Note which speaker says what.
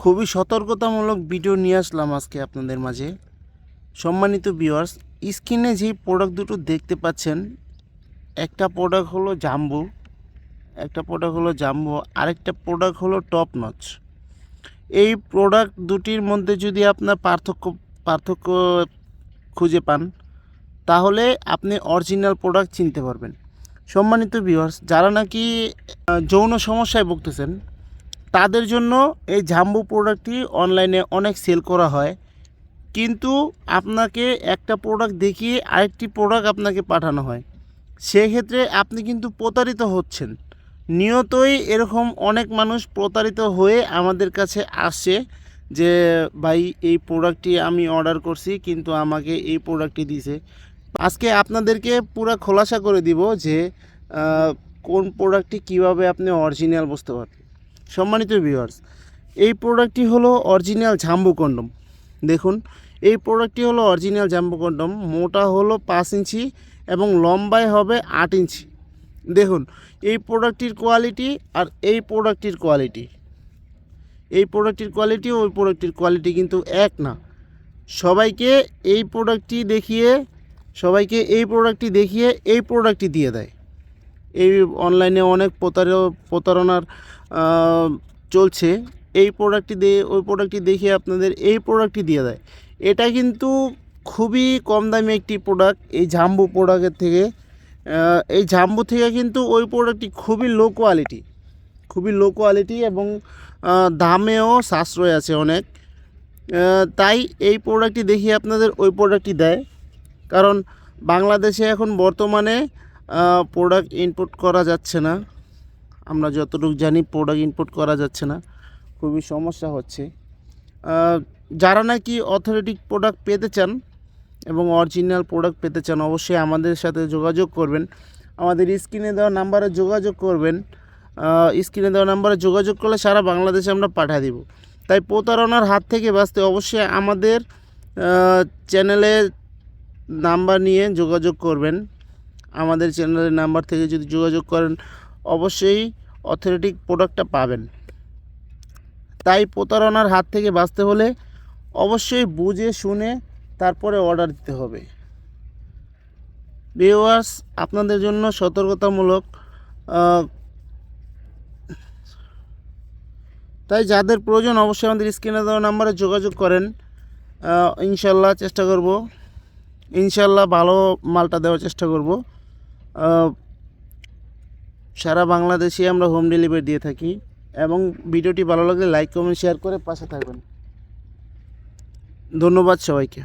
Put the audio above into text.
Speaker 1: খুবই সতর্কতামূলক ভিডিও নিয়ে আসলাম আজকে আপনাদের মাঝে। সম্মানিত ভিউয়ার্স স্ক্রিনে যে প্রোডাক্ট দুটো দেখতে পাচ্ছেন, একটা প্রোডাক্ট হলো জাম্বু একটা প্রোডাক্ট হলো জাম্বু আরেকটা প্রোডাক্ট হলো টপ নচ এই প্রোডাক্ট দুটির মধ্যে যদি আপনার পার্থক্য পার্থক্য খুঁজে পান, তাহলে আপনি অরিজিনাল প্রোডাক্ট চিনতে পারবেন। সম্মানিত ভিউয়ার্স যারা নাকি যৌন সমস্যায় ভুগতেছেন তাদের জন্য এই জাম্বু প্রোডাক্টটি অনলাইনে অনেক সেল করা হয়। কিন্তু আপনাকে একটা প্রোডাক্ট দেখিয়ে আরেকটি প্রোডাক্ট আপনাকে পাঠানো হয়। সেক্ষেত্রে আপনি কিন্তু প্রতারিত হচ্ছেন। নিয়তই এরকম অনেক মানুষ প্রতারিত হয়ে আমাদের কাছে আসে যে, ভাই, এই প্রোডাক্টটি আমি অর্ডার করছি, কিন্তু আমাকে এই প্রোডাক্টটি দিছে। আজকে আপনাদেরকে পুরো খোলাসা করে দিব যে কোন প্রোডাক্টটি কীভাবে আপনি অরিজিনাল বুঝতে পারবেন। সম্মানিত ভিউয়ার্স এই প্রোডাক্টটি হলো অরিজিনাল ঝাম্বু কন্ডম দেখুন, এই প্রোডাক্টটি হলো অরিজিনাল জাম্বু কন্ডম মোটা হলো পাঁচ ইঞ্চি এবং লম্বায় হবে আট ইঞ্চি। দেখুন, এই প্রোডাক্টটির কোয়ালিটি আর এই প্রোডাক্টটির কোয়ালিটি এই প্রোডাক্টটির কোয়ালিটি ওই প্রোডাক্টটির কোয়ালিটি কিন্তু এক না। সবাইকে এই প্রোডাক্টটি দেখিয়ে, সবাইকে এই প্রোডাক্টটি দেখিয়ে এই প্রোডাক্টটি দিয়ে দেয়। এই অনলাইনে অনেক প্রতার, প্রতারণার চলছে। এই প্রোডাক্টটি দিয়ে ওই প্রোডাক্টটি দেখিয়ে আপনাদের এই প্রোডাক্টটি দিয়ে দেয়। এটা কিন্তু খুবই কম দামি একটি প্রোডাক্ট এই জাম্বু প্রোডাক্টের থেকে। এই জাম্বু থেকে কিন্তু ওই প্রোডাক্টটি খুবই লো কোয়ালিটি খুবই লো কোয়ালিটি এবং দামেও সাশ্রয় আছে অনেক। তাই এই প্রোডাক্টটি দেখিয়ে আপনাদের ওই প্রোডাক্টটি দেয়। কারণ বাংলাদেশে এখন বর্তমানে প্রোডাক্ট ইনপুট করা যাচ্ছে না। আমরা যতটুকু জানি প্রোডাক্ট ইনপুট করা যাচ্ছে না। খুবই সমস্যা হচ্ছে। যারা নাকি অথরিটিক প্রোডাক্ট পেতে চান এবং অরিজিনাল প্রোডাক্ট পেতে চান, অবশ্যই আমাদের সাথে যোগাযোগ করবেন। আমাদের স্ক্রিনে দেওয়া নাম্বারে যোগাযোগ করবেন। স্ক্রিনে দেওয়া নাম্বারে যোগাযোগ করলে সারা বাংলাদেশে আমরা পাঠিয়ে দিব। তাই প্রতারণার হাত থেকে বাঁচতে অবশ্যই আমাদের চ্যানেলে নাম্বার নিয়ে যোগাযোগ করবেন। আমাদের চ্যানেলের নাম্বার থেকে যদি যোগাযোগ করেন, অবশ্যই অথেন্টিক প্রোডাক্টটা পাবেন। তাই প্রতারণার হাত থেকে বাঁচতে হলে অবশ্যই বুঝে, শুনে তারপরে অর্ডার দিতে হবে। ভিউয়ার্স আপনাদের জন্য সতর্কতামূলক তাই যাদের প্রয়োজন অবশ্যই আমাদের স্ক্রিনে দেওয়া নাম্বারে যোগাযোগ করেন। ইনশাল্লাহ চেষ্টা করব। ইনশাল্লাহ ভালো মালটা দেওয়ার চেষ্টা করব। সারা বাংলাদেশে আমরা হোম ডেলিভারি দিয়ে থাকি এবং ভিডিওটি ভালো লাগলে লাইক কমেন্ট শেয়ার করে পাশে থাকবেন। ধন্যবাদ সবাইকে।